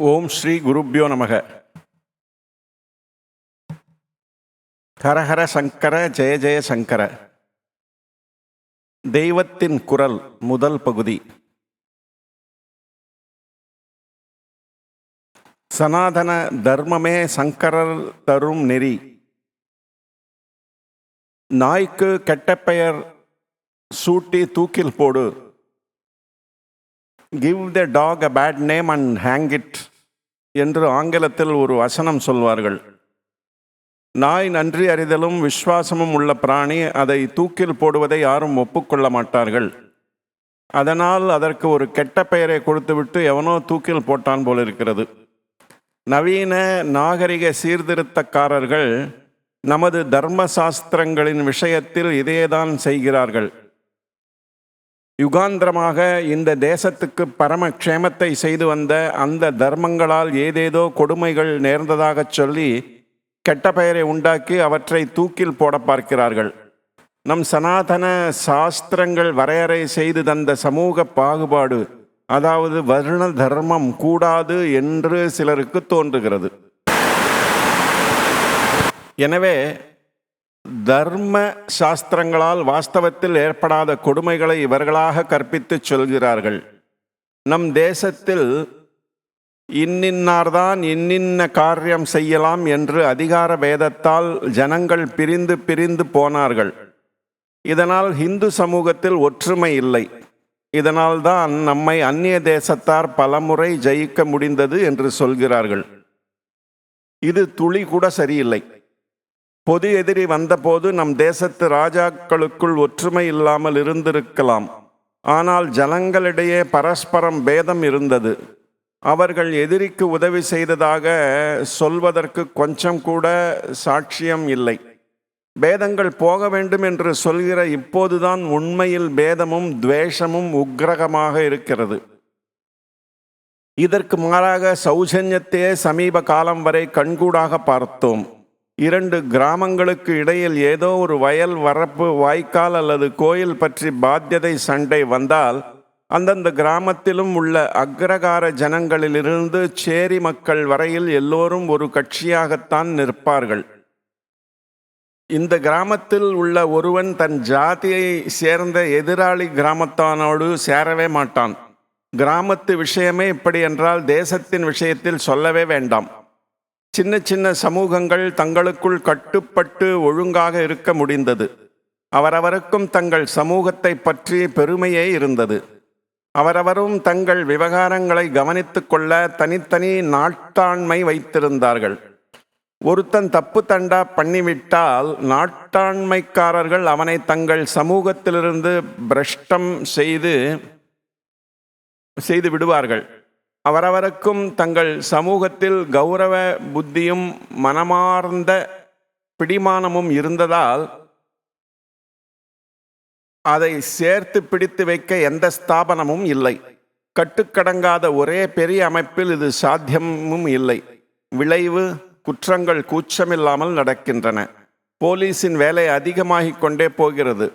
ஓம் ஸ்ரீ குருப்யோ நமக. ஹரஹர சங்கர ஜெய ஜெய சங்கர. தெய்வத்தின் குரல் முதல் பகுதி. சனாதன தர்மமே சங்கரர் தரும் நெறி. நாய்க்கு கெட்ட பெயர் சூட்டி தூக்கில் போடு. Give the dog a bad name and hang it என்று ஆங்கிலத்தில் ஒரு வசனம் சொல்வார்கள். நாய் நன்றி அறிதலும் விசுவாசமும் உள்ள பிராணி அதை தூக்கில் போடுவதை யாரும் ஒப்புக்கொள்ள மாட்டார்கள். அதனால் அதற்கு ஒரு கெட்ட பெயரை கொடுத்துவிட்டு எவனோ தூக்கில் போட்டான் போல் இருக்கிறது நவீன நாகரிக சீர்திருத்தக்காரர்கள் நமது தர்ம சாஸ்திரங்களின் விஷயத்தில் இதையேதான் செய்கிறார்கள். யுகாந்திரமாக இந்த தேசத்துக்கு பரம க்ஷேமத்தை செய்து வந்த அந்த தர்மங்களால் ஏதேதோ கொடுமைகள் நேர்ந்ததாகச் சொல்லி கெட்ட பெயரை உண்டாக்கி அவற்றை தூக்கில் போட பார்க்கிறார்கள். நம் சனாதன சாஸ்திரங்கள் வரையறை செய்து தந்த சமூக பாகுபாடு அதாவது வருண தர்மம் கூடாது என்று சிலருக்கு தோன்றுகிறது. எனவே தர்ம சாஸ்திரங்களால் வாஸ்தவத்தில் ஏற்படாத கொடுமைகளை இவர்களாக கற்பித்துச் சொல்கிறார்கள். நம் தேசத்தில் இன்னின்னார்தான் இன்னின்ன காரியம் செய்யலாம் என்று அதிகார வேதத்தால் ஜனங்கள் பிரிந்து பிரிந்து போனார்கள். இதனால் இந்து சமூகத்தில் ஒற்றுமை இல்லை. இதனால்தான் நம்மை அந்நிய தேசத்தார் பலமுறை ஜெயிக்க முடிந்தது என்று சொல்கிறார்கள். இது துளி கூட சரியில்லை. பொது எதிரி வந்தபோது நம் தேசத்து ராஜாக்களுக்குள் ஒற்றுமை இல்லாமல் இருந்திருக்கலாம். ஆனால் ஜனங்களிடையே பரஸ்பரம் பேதம் இருந்தது. அவர்கள் எதிரிக்கு உதவி செய்ததாக சொல்வதற்கு கொஞ்சம் கூட சாட்சியம் இல்லை. பேதங்கள் போக வேண்டும் என்று சொல்கிற இப்போதுதான் உண்மையில் பேதமும் துவேஷமும் உக்ரகமாக இருக்கிறது. இதற்கு மாறாக சௌஜன்யத்தையே சமீப காலம் வரை கண்கூடாக பார்த்தோம். இரண்டு கிராமங்களுக்கு இடையில் ஏதோ ஒரு வயல் வரப்பு வாய்க்கால் அல்லது கோயில் பற்றி பாத்தியதை சண்டை வந்தால் அந்தந்த கிராமத்திலும் உள்ள அக்ரகார ஜனங்களிலிருந்து சேரி மக்கள் வரையில் எல்லோரும் ஒரு கட்சியாகத்தான் நிற்பார்கள். இந்த கிராமத்தில் உள்ள ஒருவன் தன் ஜாதியை சேர்ந்த எதிராளி கிராமத்தானோடு சேரவே மாட்டான். கிராமத்து விஷயமே இப்படி என்றால் தேசத்தின் விஷயத்தில் சொல்லவே வேண்டாம். சின்ன சின்ன சமூகங்கள் தங்களுக்குள் கட்டுப்பட்டு ஒழுங்காக இருக்க முடிந்தது. அவரவருக்கும் தங்கள் சமூகத்தை பற்றி பெருமையே இருந்தது. அவரவரும் தங்கள் விவகாரங்களை கவனித்து கொள்ள தனித்தனி நாட்டாண்மை வைத்திருந்தார்கள். ஒருத்தன் தப்பு தண்டா பண்ணிவிட்டால் நாட்டாண்மைக்காரர்கள் அவனை தங்கள் சமூகத்திலிருந்து பிரஷ்டம் செய்து செய்து விடுவார்கள். அவரவருக்கும் தங்கள் சமூகத்தில் கௌரவ புத்தியும் மனமார்ந்த பிடிமானமும் இருந்ததால் அதை சேர்த்து பிடித்து வைக்க எந்த ஸ்தாபனமும் இல்லை. கட்டுக்கடங்காத ஒரே பெரிய அமைப்பில் இது சாத்தியமும் இல்லை. விளைவு குற்றங்கள் கூச்சமில்லாமல் நடக்கின்றன. போலீஸின் வேலை அதிகமாகிக் கொண்டே போகிறது.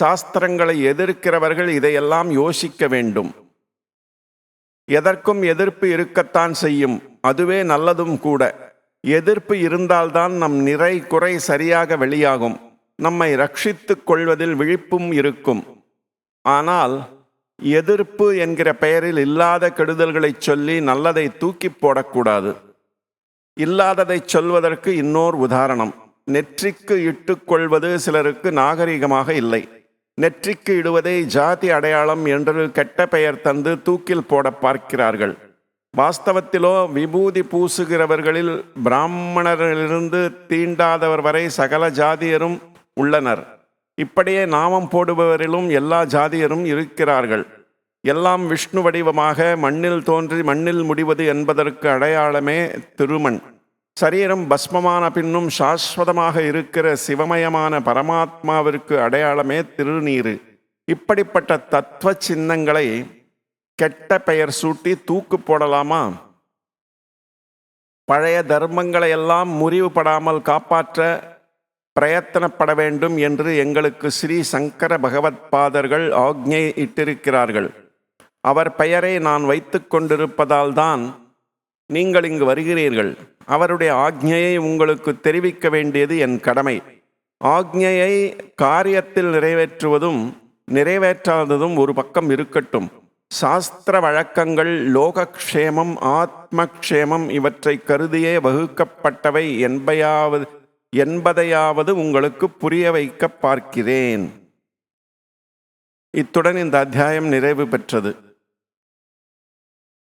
சாஸ்திரங்களை எதிர்க்கிறவர்கள் இதையெல்லாம் யோசிக்க வேண்டும். எதற்கும் எதிர்ப்பு இருக்கத்தான் செய்யும். அதுவே நல்லதும் கூட. எதிர்ப்பு இருந்தால்தான் நம் நிறை குறை சரியாக வெளியாகும். நம்மை ரட்சித்துக் கொள்வதில் விழிப்பும் இருக்கும். ஆனால் எதிர்ப்பு என்கிற பெயரில் இல்லாத கெடுதல்களை சொல்லி நல்லதை தூக்கி போடக்கூடாது. இல்லாததை சொல்வதற்கு இன்னோர் உதாரணம். நெற்றிக்கு இட்டுக்கொள்வது சிலருக்கு நாகரிகமாக இல்லை. நெற்றிக்கு இடுவதை ஜாதி அடையாளம் என்று கெட்ட பெயர் தந்து தூக்கில் போட பார்க்கிறார்கள். வாஸ்தவத்திலோ விபூதி பூசுகிறவர்களில் பிராமணரிலிருந்து தீண்டாதவர் வரை சகல ஜாதியரும் உள்ளனர். இப்படியே நாமம் போடுபவரிலும் எல்லா ஜாதியரும் இருக்கிறார்கள். எல்லாம் விஷ்ணு வடிவமாக மண்ணில் தோன்றி மண்ணில் முடிவது என்பதற்கு அடையாளமே திருமண். சரீரம் பஸ்மமான பின்னும் சாஸ்வதமாக இருக்கிற சிவமயமான பரமாத்மாவிற்கு அடையாளமே திருநீரு இப்படிப்பட்ட தத்துவ சின்னங்களை கெட்ட பெயர் சூட்டி தூக்கு போடலாமா? பழைய தர்மங்களை எல்லாம் முறிவுபடாமல் காப்பாற்ற பிரயத்தனப்பட வேண்டும் என்று எங்களுக்கு ஸ்ரீ சங்கர பகவத் பாதர்கள் ஆக்ஞை இட்டிருக்கிறார்கள். அவர் பெயரை நான் வைத்து கொண்டிருப்பதால்தான் நீங்கள் இங்கு வருகிறீர்கள். அவருடைய ஆக்ஞையை உங்களுக்கு தெரிவிக்க வேண்டியது என் கடமை. ஆக்ஞையை காரியத்தில் நிறைவேற்றுவதும் நிறைவேற்றாததும் ஒரு பக்கம் இருக்கட்டும். சாஸ்திர வழக்கங்கள் லோகக்ஷேமம் ஆத்மக்ஷேமம் இவற்றை கருதியே வகுக்கப்பட்டவை என்பையாவது என்பதையாவது உங்களுக்கு புரிய வைக்க பார்க்கிறேன். இத்துடன் இந்த அத்தியாயம் நிறைவு பெற்றது.